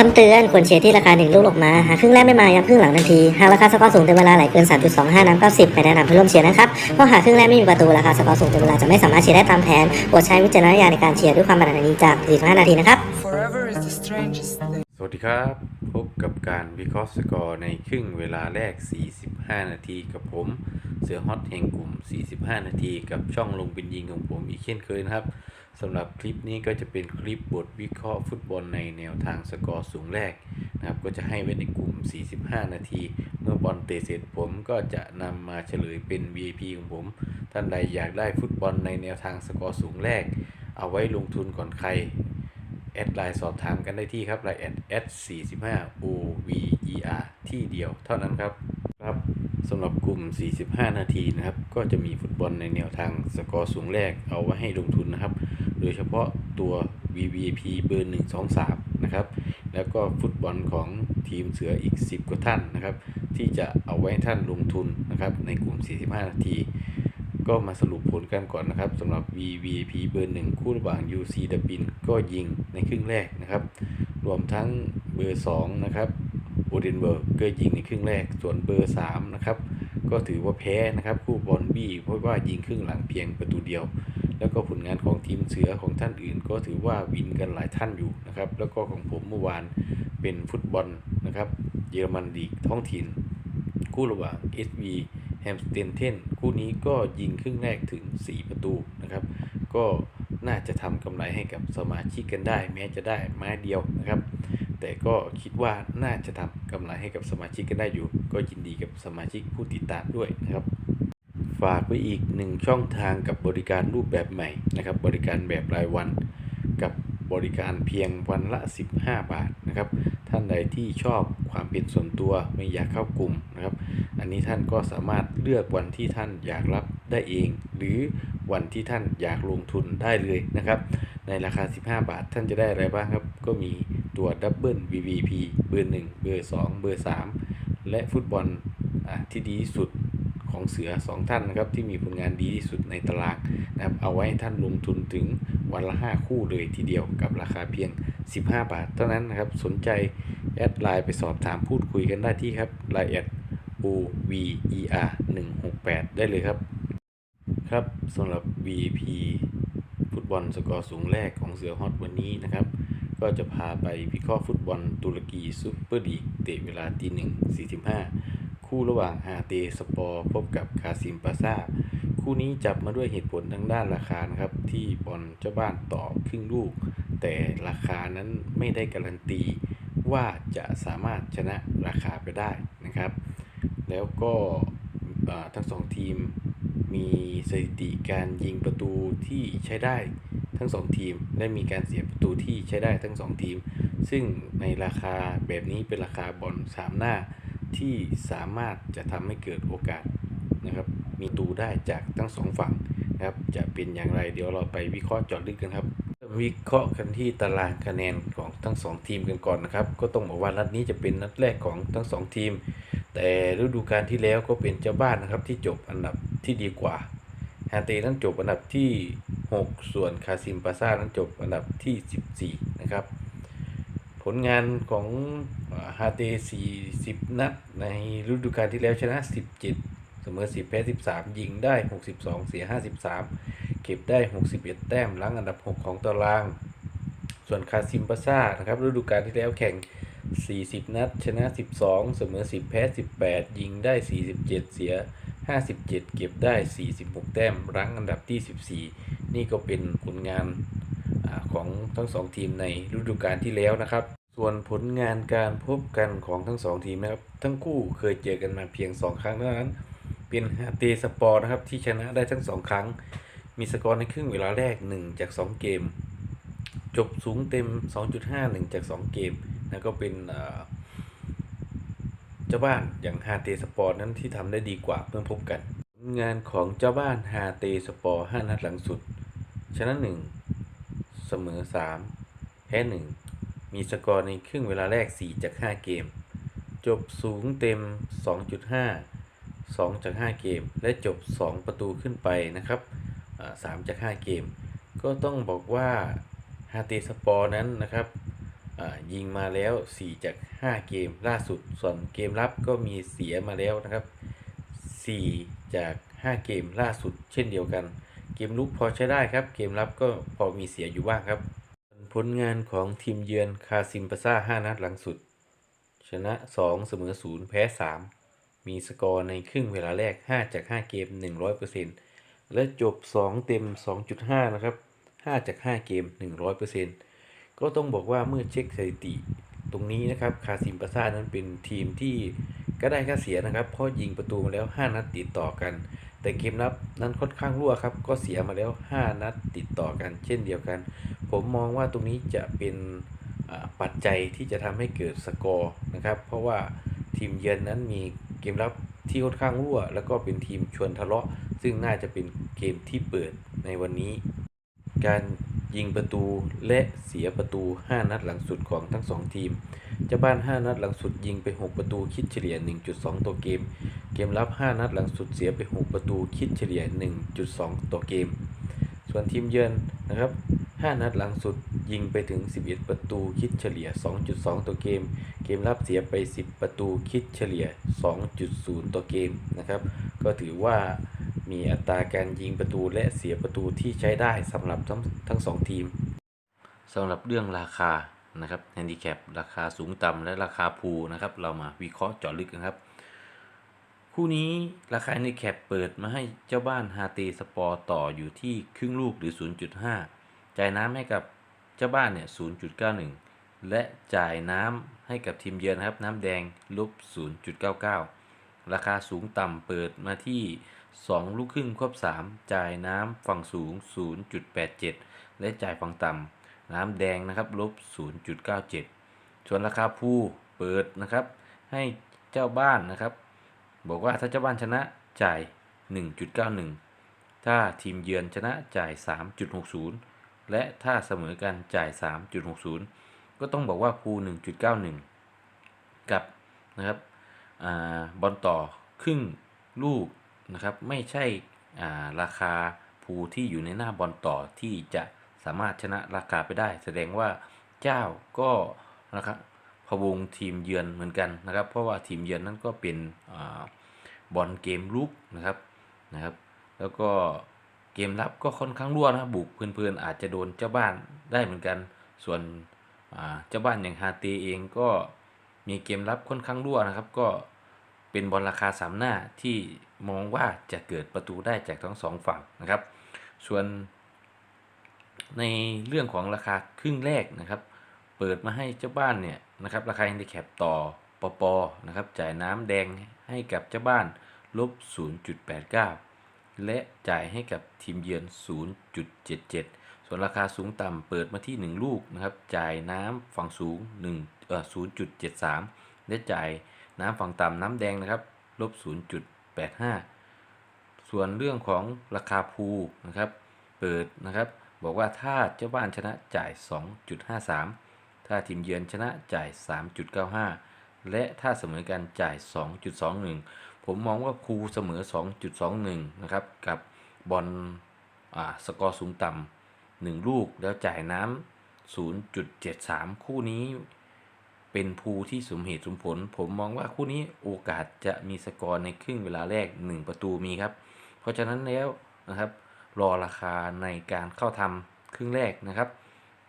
คำเตือนควรเชียร์ที่ราคาหนึ่งลูกออกมา หากครึ่งแรกไม่มายังครึ่งหลังทันที หากราคาสกอร์สูงเต็มเวลาไหลเกิน 3.25 น้ำ90ไม่แนะนำให้ร่วมเชียร์นะครับเพราะหากครึ่งแรกไม่มีประตูราคาสกอร์สูงเต็มเวลาจะไม่สามารถเชียร์ได้ตามแผนโปรดใช้วิจารณญาณในการเชียร์ด้วยความบันดาลจาก45นาทีนะครับ Forever is the strangest thing. สวัสดีครับ พบกับการวิเคราะห์สกอร์ในครึ่งเวลาแรก 45 นาทีกับผม เสือฮอตแห่งกลุ่ม 45 นาที กับช่องลงเป็นยิงของผมอีกเช่นเคยนะครับ สำหรับคลิปนี้ก็จะเป็นคลิปบทวิเคราะห์ฟุตบอลในแนวทางสกอร์สูงแรกนะครับ ก็จะให้ไว้ในกลุ่ม 45 นาที เมื่อบอลเตะเสร็จผมก็จะนำมาเฉลยเป็น VIP ของผม ท่านใดอยากได้ฟุตบอลในแนวทางสกอร์สูงแรก เอาไว้ลงทุนก่อนใคร แอดไลน์สอบถามกันได้ที่ครับไลน์แอดแอด45 OVER ที่เดียวเท่านั้นครับครับ สำหรับกลุ่ม 45 นาทีนะครับ ก็จะมีฟุตบอลในแนวทางสกอร์สูงแรกเอาไว้ให้ลงทุนนะครับ โดยเฉพาะตัว VVP เบอร์ 1 2 3 นะครับ แล้วก็ฟุตบอลของทีมเสืออีก 10 กว่าท่านนะครับ ที่จะเอาไว้ให้ท่านลงทุนนะครับ ในกลุ่ม 45 นาที ก็มาสรุปผลกันก่อนนะครับสำหรับ VVP เบอร์ 1 คู่ระหว่าง UC ดับบินก็ยิงในครึ่งแรกนะครับ รวมทั้งเบอร์ 2 นะครับ โอเดนเบิร์กก็ยิงในครึ่งแรก ส่วนเบอร์3นะครับก็ถือว่าแพ้นะครับคู่บอลบี้เพราะว่ายิงครึ่งหลังเพียงประตูเดียว แล้วก็ผลงานของทีมเสือของท่านอื่น ก็ถือว่าวินกันหลายท่านอยู่นะครับแล้วก็ของผมเมื่อวานเป็นฟุตบอลนะครับเยอรมันลีกท้องถิ่น คู่ระหว่าง SV แฮมสเตนเทนคู่นี้ก็ยิงครึ่งแรกถึง 4 ประตูนะครับ ก็น่าจะทำกำไรให้กับสมาชิกกันได้ แม้จะได้ไม้เดียวนะครับ แต่ก็คิดว่าน่าจะทำกำไรให้กับสมาชิกกันได้อยู่ ก็ยินดีกับสมาชิกผู้ติดตามด้วยนะครับ ฝากไว้อีกหนึ่งช่องทางกับบริการรูปแบบใหม่นะครับ บริการแบบรายวันกับบ บริการเพียงวันละ 15 บาทนะครับ ท่านใดที่ชอบความเป็นส่วนตัวไม่อยากเข้ากลุ่มนะครับ อันนี้ท่านก็สามารถเลือกวันที่ท่านอยากรับได้เอง หรือวันที่ท่านอยากลงทุนได้เลยนะครับ ในราคา 15 บาทท่านจะได้อะไรบ้างครับ ก็มีตัวดับเบิล VVP เบอร์ 1 เบอร์ 2 เบอร์ 3 และฟุตบอลอที่ดีที่สุด ของเสือ 2 ท่านนะครับที่มีผลงานดีที่สุดในตารางนะครับเอาไว้ให้ท่านลงทุนถึงวันละ 5 คู่เลยทีเดียวกับราคาเพียง 15 บาท เท่านั้นนะครับสนใจแอดไลน์ไปสอบถามพูดคุยกันได้ที่ครับไลน์แอด O V E R 168 ได้เลยครับครับสำหรับ VP ฟุตบอลสกอร์สูงแรกของเสือฮอตวันนี้นะครับ ก็จะพาไปวิเคราะห์ฟุตบอลตุรกีซุปเปอร์ลีกเตะเวลาตีหนึ่งสี่สิบห้า คู่ระหว่างฮาเตสปอร์พบกับคาซิมปาซาคู่นี้จับมาด้วยเหตุผลทางด้านราคานะครับ ที่บอลเจ้าบ้านต่อครึ่งลูก แต่ราคานั้นไม่ได้การันตีว่าจะสามารถชนะราคาไปได้นะครับ แล้วก็ทั้งสองทีมมีสถิติการยิงประตูที่ใช้ได้ทั้งสองทีม และมีการเสียประตูที่ใช้ได้ทั้งสองทีม ซึ่งในราคาแบบนี้เป็นราคาบอลสามหน้า ที่สามารถจะทำให้เกิดโอกาสนะครับ มีตูได้จากทั้งสองฝั่งนะครับ จะเป็นอย่างไรเดี๋ยวเราไปวิเคราะห์จาะลึกกันครับ วิเคราะห์กันที่ตารางคะแนนของทั้งสองทีมกันก่อนนะครับ ก็ต้องบอกว่านัดนี้จะเป็นนัดแรกของทั้งสองทีม แต่ฤดูกาลที่แล้วก็เป็นเจ้าบ้านนะครับที่จบอันดับที่ดีกว่าฮาเตนั้นจบอันดับที่ 6 ส่วนคาซิมปาซ่านั้นจบอันดับที่ 14 นะครับ ผลงานของฮาเต40นัด ในฤดูกาลที่แล้วชนะ17เสมอ10แพ้13ยิงได้62เสีย53เก็บได้61แต้มหลังอันดับ6ของตาราง ส่วนคาซิมปาซ่านะครับฤดูกาลที่แล้วแข่ง 40 นัด ชนะ 12 เสมอ 10 แพ้ 18 ยิงได้ 47 เสีย 57 เก็บได้ 46 แต้มรั้งอันดับที่ 14 นี่ก็เป็นผลงาน ของทั้งสองทีมในฤดูกาลที่แล้วนะครับ ส่วนผลงานการพบกันของทั้งสองทีมนะครับ ทั้งคู่เคยเจอกันมาเพียง 2 ครั้งเท่านั้น เป็นฮาเตสปอร์นะครับที่ชนะได้ทั้ง 2 ครั้ง มีสกอร์ในครึ่งเวลาแรก 1 จาก 2 เกม จบสูงเต็ม 2.5 1 จาก 2 เกมนะก็เป็นเจ้าบ้านอย่างฮาเตสปอร์นั้นที่ทำได้ดีกว่าเมื่อพบกัน งานของเจ้าบ้านฮาเตสปอร์ 5 นัดหลังสุด ชนะ 1 เสมอ 3 แพ้ 1 มีสกอร์ในครึ่งเวลาแรก 4 จาก 5 เกม จบสูงเต็ม 2.5 2 จาก 5 เกม และจบ 2 ประตูขึ้นไปนะครับอ่า3จาก 5 เกม ก็ต้องบอกว่าฮาเตสปอร์นั้นนะครับยิงมาแล้ว 4 จาก 5 เกมล่าสุด ส่วนเกมรับก็มีเสียมาแล้วนะครับ 4 จาก 5 เกมล่าสุดเช่นเดียวกัน เกมลุกพอใช้ได้ครับ เกมรับก็พอมีเสียอยู่บ้างครับ ผลงานของทีมเยือนคาซิมปาซ่า 5 นัดหลังสุด ชนะ 2 เสมอ 0 แพ้ 3 มีสกอร์ในครึ่งเวลาแรก 5 จาก 5 เกม 100%และจบ 2 เต็ม 2.5 นะครับ 5 จาก 5 เกม 100%ก็ต้องบอกว่าเมื่อเช็คสถิติ ตรงนี้นะครับคาซิมปาซ่านั้นเป็นทีมที่ ก็ได้ค่เสียนะครับ เพราะยิงประตูมาแล้ว 5 นัดติดต่อกัน แต่เกมรับนั้นค่อนข้างรั่วครับ ก็เสียมาแล้ว 5 นัดติดต่อกัน เช่นเดียวกัน ผมมองว่าตรงนี้จะเป็นปัจจัยที่จะทำให้เกิดสกอร์นะครับ เพราะว่าทีมเยือนนั้นมีเกมรับที่ค่อนข้างรั่ว แล้วก็เป็นทีมชวนทะเลาะ ซึ่งน่าจะเป็นเกมที่เปิดในวันนี้ การยิงประตูและเสียประตู 5 นัดหลังสุดของทั้ง 2 ทีม เจ้าบ้าน 5 นัดหลังสุดยิงไป 6 ประตูคิดเฉลี่ย 1.2 ต่อเกม เกมรับ 5 นัดหลังสุดเสียไป 6 ประตูคิดเฉลี่ย 1.2 ต่อเกม ส่วนทีมเยือนนะครับ 5 นัดหลังสุดยิงไปถึง 11 ประตูคิดเฉลี่ย 2.2 ต่อเกม เกมรับเสียไป 10 ประตูคิดเฉลี่ย 2.0 ต่อเกมนะครับ ก็ถือว่ามีอัตราการยิงประตูและเสียประตูที่ใช้ได้สำหรับทั้งทั้งสองทีมสำหรับเรื่องราคา นะครับแฮนดิแคปราคาสูงต่ำและราคาพูนะครับ เรามาวิเคราะห์เจาะลึกกันครับ คู่นี้ราคาแฮนดิแคปเปิดมาให้เจ้าบ้านฮาเตสปอร์ต่ออยู่ที่ครึ่งลูกหรือ 0.5 จ่ายน้ำให้กับเจ้าบ้านเนี่ย 0.91 และจ่ายน้ำให้กับทีมเยือนครับ น้ำแดงลบ 0.99 ราคาสูงต่ำเปิดมาที่ 2 ลูกครึ่งควบ 3 จ่ายน้ำฝั่งสูง 0.87 และจ่ายฝั่งต่ำ น้ำแดงนะครับลบ 0.97 ส่วนราคาผู้เปิดนะครับ ให้เจ้าบ้านนะครับ บอกว่าถ้าเจ้าบ้านชนะจ่าย 1.91 ถ้าทีมเยือนชนะจ่าย 3.60 และถ้าเสมอกันจ่าย 3.60 ก็ต้องบอกว่าภู1.91 กับนะครับอบอลต่อครึ่งลูกนะครับ ไม่ใช่าราคาภูที่อยู่ในหน้าบอลต่อที่จะามารถชนะราคาไปได้ แสดงว่าเจ้าก็นะครับพวงทีมเยือนเหมือนกันนะครับ เพราะว่าทีมเยือนนั้นก็เป็นอบอลเกมลุกนะครับนะครับ แล้วก็เกมรับก็ค่อนข้างรั่วนะบุกเพื่อนๆอาจจะโดนเจ้าบ้านได้เหมือนกัน ส่วนเจ้าบ้านอย่างฮาเตเองก็มีเกมรับค่อนข้างรั่วนะครับ ก็เป็นบอลราคาสามหน้าที่มองว่าจะเกิดประตูได้จากทั้งสองฝั่งนะครับ ส่วน ในเรื่องของราคาครึ่งแรกนะครับ เปิดมาให้เจ้าบ้านเนี่ยนะครับราคาแฮนดิแคปต่อปปนะครับจ่ายน้ำแดงให้กับเจ้าบ้านลบ 0.89 และจ่ายให้กับทีมเยือน 0.77 ส่วนราคาสูงต่ำเปิดมาที่ 1 ลูกนะครับจ่ายน้ำฝั่งสูง1เอ่อ0.73 และจ่ายน้ำฝั่งต่ำน้ำแดงนะครับลบ 0.85 ส่วนเรื่องของราคาพูลนะครับเปิดนะครับ บอกว่าถ้าเจ้าบ้านชนะจ่าย 2.53 ถ้าทีมเยือนชนะจ่าย 3.95 และถ้าเสมอกันจ่าย 2.21 ผมมองว่าคูเสมอ 2.21 นะครับ กับบอลอ่าสกอร์สูงต่ำ1ลูกแล้วจ่ายน้ำ 0.73 คู่นี้เป็นภูที่สมเหตุสมผล ผมมองว่าคู่นี้โอกาสจะมีสกอร์ในครึ่งเวลาแรก 1 ประตูมีครับ เพราะฉะนั้นแล้วนะครับ รอราคาในการเข้าทำครึ่งแรกนะครับ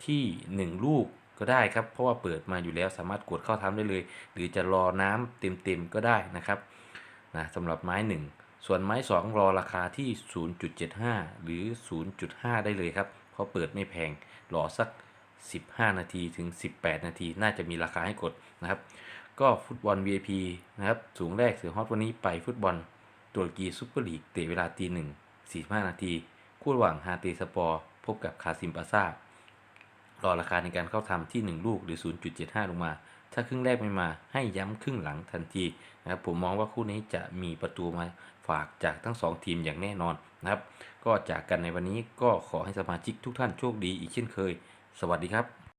ที่ 1 ลูกก็ได้ครับ เพราะว่าเปิดมาอยู่แล้วสามารถกดเข้าทำได้เลย หรือจะรอน้ำเต็มๆก็ได้นะครับนะสำหรับไม้ 1 ส่วนไม้ 2 รอราคาที่ 0.75 หรือ 0.5 ได้เลยครับ เพราะเปิดไม่แพงรอสัก 15 นาทีถึง 18 นาที น่าจะมีราคาให้กดนะครับ ก็ฟุตบอล VIP นะครับสูงแรกเสือฮอตวันนี้ไปฟุตบอลตุรกีซุปเปอร์ลีกเตะเวลาตีหนึ่ง45 นาที คู่ระหว่างฮาเตสปอร์พบกับคาซิมปาซารอราคาในการเข้าทำที่ 1 ลูกหรือ 0.75 ลงมา ถ้าครึ่งแรกไม่มาให้ย้ำครึ่งหลังทันทีนะครับผมมองว่าคู่นี้จะมีประตูมาฝากจากทั้ง 2 ทีมอย่างแน่นอนนะครับ ก็จากกันในวันนี้ก็ขอให้สมาชิกทุกท่านโชคดีอีกเช่นเคย สวัสดีครับ